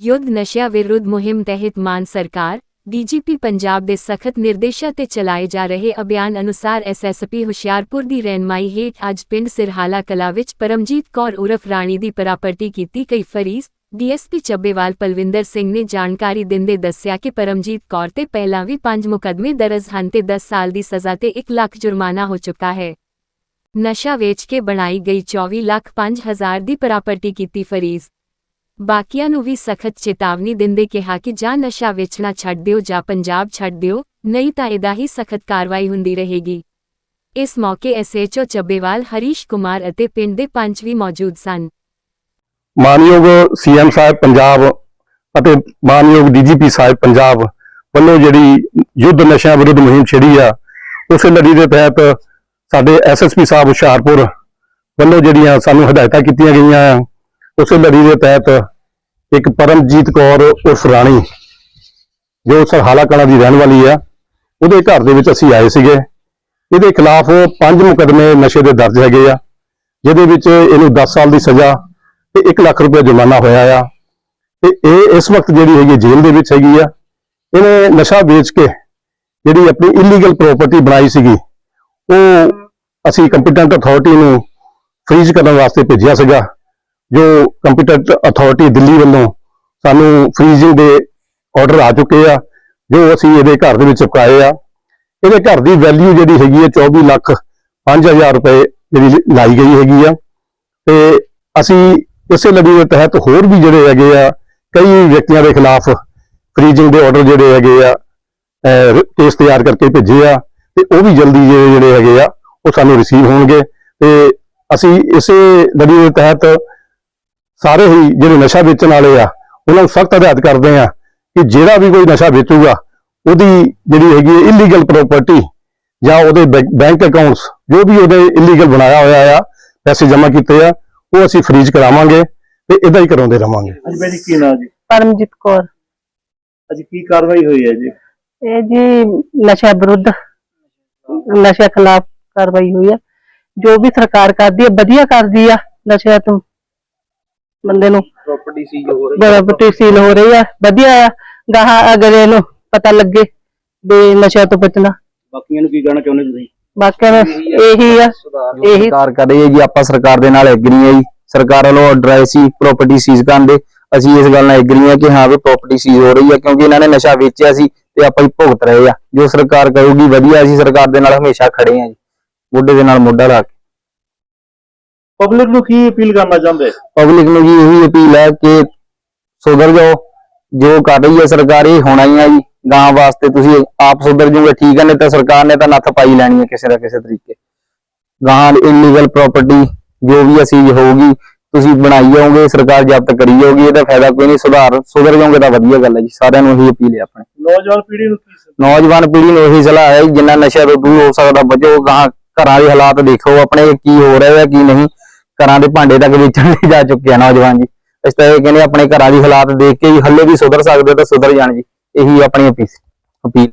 ਯੁੱਧ ਨਸ਼ਿਆਂ ਵਿਰੁੱਧ ਮੁਹਿੰਮ ਤਹਿਤ ਮਾਨ ਸਰਕਾਰ, ਡੀਜੀਪੀ ਪੰਜਾਬ ਦੇ ਸਖਤ ਨਿਰਦੇਸ਼ਾਂ ਤੇ ਚਲਾਏ ਜਾ ਰਹੇ ਅਭਿਆਨ ਅਨੁਸਾਰ ਐਸਐਸਪੀ ਹੁਸ਼ਿਆਰਪੁਰ ਦੀ ਰਹਿਨਮਾਈ ਹੇਠ ਅੱਜ ਪਿੰਡ ਸਿਰਹਾਲਾ ਕਲਾ ਵਿੱਚ ਪਰਮਜੀਤ ਕੌਰ ਉਰਫ ਰਾਣੀ ਦੀ ਪ੍ਰਾਪਰਟੀ ਕੀਤੀ ਗਈ। ਫਰੀਜ਼ ਡੀਐਸਪੀ ਚੱਬੇਵਾਲ ਪਲਵਿੰਦਰ ਸਿੰਘ ਨੇ ਜਾਣਕਾਰੀ ਦਿੰਦੇ ਦੱਸਿਆ ਕਿ ਪਰਮਜੀਤ ਕੌਰ ਤੇ ਪਹਿਲਾਂ ਵੀ ਪੰਜ ਮੁਕੱਦਮੇ ਦਰਜ ਹਨ ਤੇ 10 ਸਾਲ ਦੀ ਸਜ਼ਾ ਤੇ 1 ਲੱਖ ਜੁਰਮਾਨਾ ਹੋ ਚੁੱਕਾ ਹੈ। ਨਸ਼ਾ ਵੇਚ ਕੇ ਬਣਾਈ ਗਈ 24 ਲੱਖ 5 ਹਜ਼ਾਰ ਦੀ ਪ੍ਰਾਪਰਟੀ ਕੀਤੀ ਫਰੀਜ਼ ਬਾਕੀਆਂ ਨੂੰ ਵੀ ਸਖਤ ਚੇਤਾਵਨੀ ਦਿੰਦੇ ਕਿਹਾ ਕਿ ਜਾਂ ਨਸ਼ਾ ਵੇਚਣਾ ਛੱਡ ਦਿਓ ਜਾਂ ਪੰਜਾਬ ਛੱਡ ਦਿਓ, ਨਹੀਂ ਤਾਂ ਇਹਦਾ ਹੀ ਸਖਤ ਕਾਰਵਾਈ ਹੁੰਦੀ ਰਹੇਗੀ। ਇਸ ਮੌਕੇ ਐਸਐਚਓ ਚੱਬੇਵਾਲ, ਹਰੀਸ਼ ਕੁਮਾਰ ਅਤੇ ਪਿੰਡ ਦੇ ਪੰਚ ਵੀ ਮੌਜੂਦ ਸਨ। ਮਾਨਯੋਗ ਸੀਐਮ ਸਾਹਿਬ ਪੰਜਾਬ ਅਤੇ ਮਾਨਯੋਗ ਡੀਜੀਪੀ ਸਾਹਿਬ ਪੰਜਾਬ ਵੱਲੋਂ ਜਿਹੜੀ ਯੁੱਧ ਨਸ਼ਿਆਂ ਵਿਰੁੱਧ ਮੁਹਿੰਮ ਛੇੜੀ ਆ, ਉਸੇ ਲੜੀ ਦੇ ਤਹਿਤ ਸਾਡੇ ਐਸਐਸਪੀ ਸਾਹਿਬ ਹੁਸ਼ਿਆਰਪੁਰ ਵੱਲੋਂ ਜਿਹੜੀਆਂ ਸਾਨੂੰ ਹਦਾਇਤਾਂ ਕੀਤੀਆਂ ਗਈਆਂ ਆ, ਉਸੇ ਲੜੀ ਦੇ ਤਹਿਤ ਇੱਕ ਪਰਮਜੀਤ ਕੌਰ ਉਰਫ ਰਾਣੀ, ਜੋ ਸਰਹਾਲਾ ਕਲਾਂ ਦੀ ਰਹਿਣ ਵਾਲੀ ਆ, ਉਹਦੇ ਘਰ ਦੇ ਵਿੱਚ ਅਸੀਂ ਆਏ ਸੀਗੇ। ਇਹਦੇ ਖਿਲਾਫ ਪੰਜ ਮੁਕਦਮੇ ਨਸ਼ੇ ਦੇ ਦਰਜ ਹੈਗੇ ਆ, ਜਿਹਦੇ ਵਿੱਚ ਇਹਨੂੰ 10 ਸਾਲ ਦੀ ਸਜ਼ਾ ਤੇ 1 ਲੱਖ ਰੁਪਏ ਜੁਰਮਾਨਾ ਹੋਇਆ ਆ। ਤੇ ਇਹ ਇਸ ਵਕਤ ਜਿਹੜੀ ਹੈਗੀ ਹੈ ਜੇਲ੍ਹ ਦੇ ਵਿੱਚ ਹੈਗੀ ਆ। ਇਹਨੇ ਨਸ਼ਾ ਵੇਚ ਕੇ ਜਿਹੜੀ ਆਪਣੀ ਇਲੀਗਲ ਪ੍ਰਾਪਰਟੀ ਬਣਾਈ ਸੀਗੀ, ਉਹ ਅਸੀਂ ਕੰਪੀਟੈਂਟ ਅਥਾਰਟੀ ਨੂੰ ਫ੍ਰੀਜ਼ ਕਰਨ ਵਾਸਤੇ ਭੇਜਿਆ ਸੀਗਾ। ਜੋ ਕੰਪੀਟੈਂਟ ਅਥਾਰਟੀ ਦਿੱਲੀ ਵੱਲੋਂ ਸਾਨੂੰ ਫ੍ਰੀਜ਼ਿੰਗ ਦੇ ਆਰਡਰ ਆ ਚੁੱਕੇ ਆ, ਜੋ ਅਸੀਂ ਇਹਦੇ ਘਰ ਦੇ ਵਿੱਚ ਚੁਕਾਏ ਆ। ਇਹਦੇ ਘਰ ਦੀ ਵੈਲਿਊ ਜਿਹੜੀ ਹੈਗੀ ਹੈ 24 ਲੱਖ 5000 ਰੁਪਏ ਜਿਹੜੀ ਲਾਈ ਗਈ ਹੈਗੀ ਆ। ਤੇ ਅਸੀਂ ਇਸੇ ਲੜੀ ਦੇ ਤਹਿਤ ਹੋਰ ਵੀ ਜਿਹੜੇ ਹੈਗੇ ਆ, ਕਈ ਵਿਅਕਤੀਆਂ ਦੇ ਖਿਲਾਫ ਫ੍ਰੀਜ਼ਿੰਗ ਦੇ ਆਰਡਰ ਜਿਹੜੇ ਹੈਗੇ ਆ ਕੇਸ ਤਿਆਰ ਕਰਕੇ ਭੇਜੇ ਆ। ਤੇ ਉਹ ਵੀ ਜਲਦੀ ਜਿਹੜੇ ਹੈਗੇ ਆ, ਉਹ ਸਾਨੂੰ ਰਿਸੀਵ ਹੋਣਗੇ। ਤੇ ਅਸੀਂ ਇਸੇ ਲੜੀ ਦੇ ਤਹਿਤ ਸਾਰੇ ਹੀ ਜਿਹੜੇ ਨਸ਼ਾ ਵੇਚਣ ਵਾਲੇ ਆ ਉਹਨਾਂ ਨੂੰ ਸਖਤ ਹਦਾਇਤ ਕਰਦੇ ਆ ਕਿ ਜਿਹੜਾ ਵੀ ਕੋਈ ਨਸ਼ਾ ਵੇਚੂਗਾ ਉਹਦੀ ਜਿਹੜੀ ਹੈਗੀ ਹੈ ਇਲੀਗਲ ਪ੍ਰਾਪਰਟੀ ਜਾਂ ਉਹਦੇ ਬੈਂਕ ਅਕਾਊਂਟਸ ਜੋ ਵੀ ਉਹਦੇ ਇਲੀਗਲ ਬਣਾਇਆ ਹੋਇਆ ਆ ਪੈਸੇ ਜਮ੍ਹਾਂ ਕੀਤੇ ਆ ਉਹ ਅਸੀਂ ਫ੍ਰੀਜ਼ ਕਰਾਵਾਂਗੇ ਤੇ ਇਦਾਂ ਹੀ ਕਰਾਉਂਦੇ ਰਵਾਂਗੇ। ਅੱਜ ਭਾਈ ਜੀ ਕੀ ਨਾਂ ਜੀ? ਪਰਮਜੀਤ ਕੌਰ। ਅੱਜ ਕੀ ਕਾਰਵਾਈ ਹੋਈ ਹੈ ਜੀ? ਇਹ ਜੀ ਨਸ਼ਾ ਵਿਰੁੱਧ ਨਸ਼ਾ ਖਿਲਾਫ ਕਾਰਵਾਈ ਹੋਈ ਹੈ ਜੋ ਵੀ ਸਰਕਾਰ ਕਰਦੀ ਹੈ ਵਧੀਆ ਕਰਦੀ ਆ ਨਸ਼ਿਆਂ ਤੋਂ। ਬੰਦੇ ਨੂੰ। ਪ੍ਰਾਪਰਟੀ ਸੀਜ਼ ਹੋ ਬਰਾਬਰ ਸੀਲ ਹੋ ਰਹੀ ਆ ਵਧੀਆ ਆ। ਗਾਹਾਂ ਅਗਲੇ ਨੂੰ ਪਤਾ ਲੱਗੇ ਵੀ ਨਸ਼ਾ ਤੋਂ ਬਚਣਾ। ਬਾਕੀਆਂ ਨੂੰ ਕੀ ਕਹਿਣਾ ਚਾਹੁੰਦੇ ਤੁਸੀਂ? ਬਾਕੀ ਨੂੰ ਇਹੀ ਆ। ਇਹੀ ਸਰਕਾਰ ਕਰ ਜੀ। ਆਪਾਂ ਸਰਕਾਰ ਦੇ ਨਾਲ ਐਗਰੀ ਹੈ ਜੀ। ਸਰਕਾਰ ਵੱਲੋਂ ਆਰਡਰ ਆਏ ਸੀ ਪ੍ਰਾਪਰਟੀ ਸੀਜ਼ ਕਰਨ ਦੇ। ਅਸੀਂ ਇਸ ਗੱਲ ਨਾਲ ਐਗਰੀ ਹਾਂ ਕਿ ਹਾਂ ਵੀ ਪ੍ਰਾਪਰਟੀ ਸੀਜ਼ ਹੋ ਰਹੀ ਹੈ ਕਿਉਂਕਿ ਇਹਨਾਂ ਨੇ ਨਸ਼ਾ ਵੇਚਿਆ ਸੀ ਤੇ ਆਪਾਂ ਹੀ ਭੁਗਤ ਰਹੇ ਆ। ਜੋ ਸਰਕਾਰ ਕਰੂਗੀ ਵਧੀਆ ਅਸੀਂ ਸਰਕਾਰ ਦੇ ਨਾਲ ਹਮੇਸ਼ਾ ਖੜੇ ਹਾਂ ਜੀ। ਮੋਢੇ ਦੇ ਨਾਲ ਮੋਢਾ ਲਾ ਕੇ। ਪਬਲਿਕ ਨੂੰ ਕੀ ਅਪੀਲ ਕਰਨਾ ਚਾਹੁੰਦੇ? ਪਬਲਿਕ ਨੂੰ ਜੀ ਇਹੀ ਅਪੀਲ ਹੈ ਕਿ ਸੁਧਰ ਜਾਓ। ਜੋ ਕਰ ਰਹੀ ਹੈ ਸਰਕਾਰ ਇਹ ਹੋਣਾ ਹੀ ਹੈ ਜੀ। ਗਾਂ ਵਾਸਤੇ ਤੁਸੀਂ ਆਪ ਸੁਧਰ ਜਾਓਗੇ ਠੀਕ ਹੈ ਨਹੀਂ ਤਾਂ ਸਰਕਾਰ ਨੇ ਤਾਂ ਨੱਥ ਪਾਈ ਲੈਣੀ ਹੈ ਕਿਸੇ ਨਾ ਕਿਸੇ ਤਰੀਕੇ। ਗਾਂ ਇਲੀਗਲ ਪ੍ਰਾਪਰਟੀ ਜੋ ਵੀ ਅਸੀਂ ਹੋਊਗੀ ਤੁਸੀਂ ਬਣਾਈ ਜਾਓਗੇ ਸਰਕਾਰ ਜ਼ਬਤ ਕਰੀ ਜਾਊਗੀ ਇਹਦਾ ਫਾਇਦਾ ਕੋਈ ਨਹੀਂ ਸੁਧਾਰ ਸੁਧਰ ਜਾਓਗੇ ਤਾਂ ਵਧੀਆ ਗੱਲ ਹੈ ਜੀ ਸਾਰਿਆਂ ਨੂੰ ਇਹੀ ਅਪੀਲ ਹੈ ਆਪਣੇ। ਨੌਜਵਾਨ ਪੀੜ੍ਹੀ ਨੂੰ ਨੌਜਵਾਨ ਪੀੜ੍ਹੀ ਨੂੰ ਇਹੀ ਸਲਾਹ ਹੈ ਜਿੰਨਾ ਨਸ਼ਾ ਤੋਂ ਦੂਰ ਹੋ ਸਕਦਾ ਬਚੋ। ਗਾਂ ਘਰਾਂ ਦੇ ਹਾਲਾਤ ਦੇਖੋ ਆਪਣੇ ਕੀ ਹੋ ਰਿਹਾ ਹੈ ਕੀ ਨਹੀਂ। ਘਰਾਂ ਦੇ ਭਾਂਡੇ ਤੱਕ ਵੇਚਣ ਲਈ ਜਾ ਚੁੱਕੇ ਆ ਨੌਜਵਾਨ ਜੀ। ਇਸ ਤਰ੍ਹਾਂ ਇਹ ਕਹਿੰਦੇ ਆਪਣੇ ਘਰਾਂ ਦੀ ਹਾਲਾਤ ਦੇਖ ਕੇ ਹੀ ਹੱਲੇ ਵੀ ਸੁਧਰ ਸਕਦੇ ਤਾਂ ਸੁਧਰ ਜਾਣ ਜੀ। ਇਹੀ ਆਪਣੀ ਅਪੀਲ ਅਪੀਲ।